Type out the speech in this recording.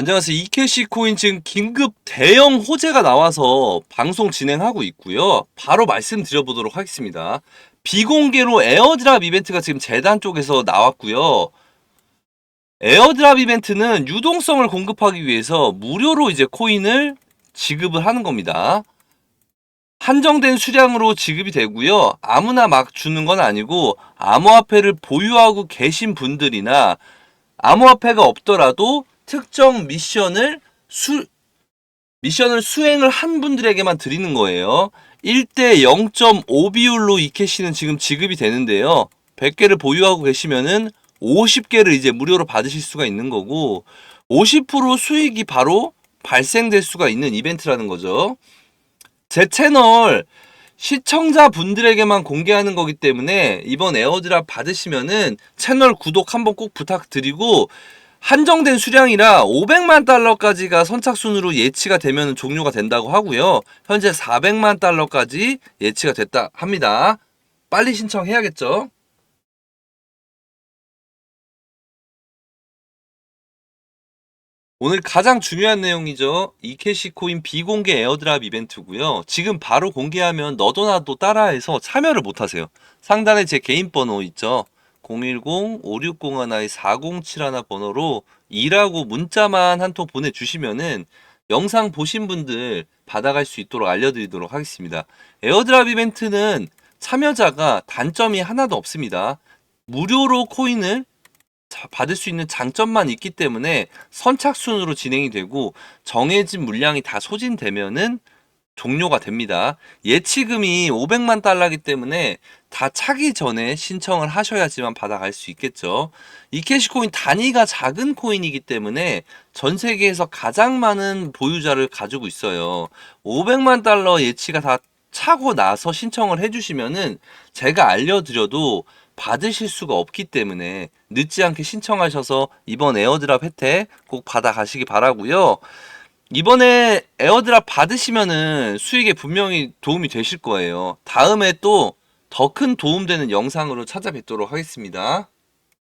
안녕하세요. 이캐시 코인 지금 긴급 대형 호재가 나와서 방송 진행하고 있고요. 바로 말씀드려보도록 하겠습니다. 비공개로 에어드랍 이벤트가 지금 재단 쪽에서 나왔고요. 에어드랍 이벤트는 유동성을 공급하기 위해서 무료로 이제 코인을 지급을 하는 겁니다. 한정된 수량으로 지급이 되고요. 아무나 막 주는 건 아니고 암호화폐를 보유하고 계신 분들이나 암호화폐가 없더라도 특정 미션을 수 미션을 수행을 한 분들에게만 드리는 거예요. 1대 0.5 비율로 이 캐시는 지금 지급이 되는데요. 100개를 보유하고 계시면은 50개를 이제 무료로 받으실 수가 있는 거고 50% 수익이 바로 발생될 수가 있는 이벤트라는 거죠. 제 채널 시청자 분들에게만 공개하는 거기 때문에 이번 에어드랍 받으시면은 채널 구독 한번 꼭 부탁드리고 한정된 수량이라 500만 달러까지가 선착순으로 예치가 되면 종료가 된다고 하고요. 현재 400만 달러까지 예치가 됐다 합니다. 빨리 신청해야겠죠. 오늘 가장 중요한 내용이죠. 이캐시 코인 비공개 에어드랍 이벤트고요. 지금 바로 공개하면 너도 나도 따라해서 참여를 못 하세요. 상단에 제 개인 번호 있죠. 010-5601-4071 번호로 2라고 문자만 한 통 보내주시면은 영상 보신 분들 받아갈 수 있도록 알려드리도록 하겠습니다. 에어드랍 이벤트는 참여자가 단점이 하나도 없습니다. 무료로 코인을 자- 받을 수 있는 장점만 있기 때문에 선착순으로 진행이 되고 정해진 물량이 다 소진되면은 종료가 됩니다. 예치금이 500만 달러이기 때문에 다 차기 전에 신청을 하셔야지만 받아갈 수 있겠죠. 이 캐시코인 단위가 작은 코인이기 때문에 전 세계에서 가장 많은 보유자를 가지고 있어요. 500만 달러 예치가 다 차고 나서 신청을 해주시면은 제가 알려드려도 받으실 수가 없기 때문에 늦지 않게 신청하셔서 이번 에어드랍 혜택 꼭 받아가시기 바라고요. 이번에 에어드랍 받으시면은 수익에 분명히 도움이 되실 거예요. 다음에 또 더 큰 도움 되는 영상으로 찾아뵙도록 하겠습니다.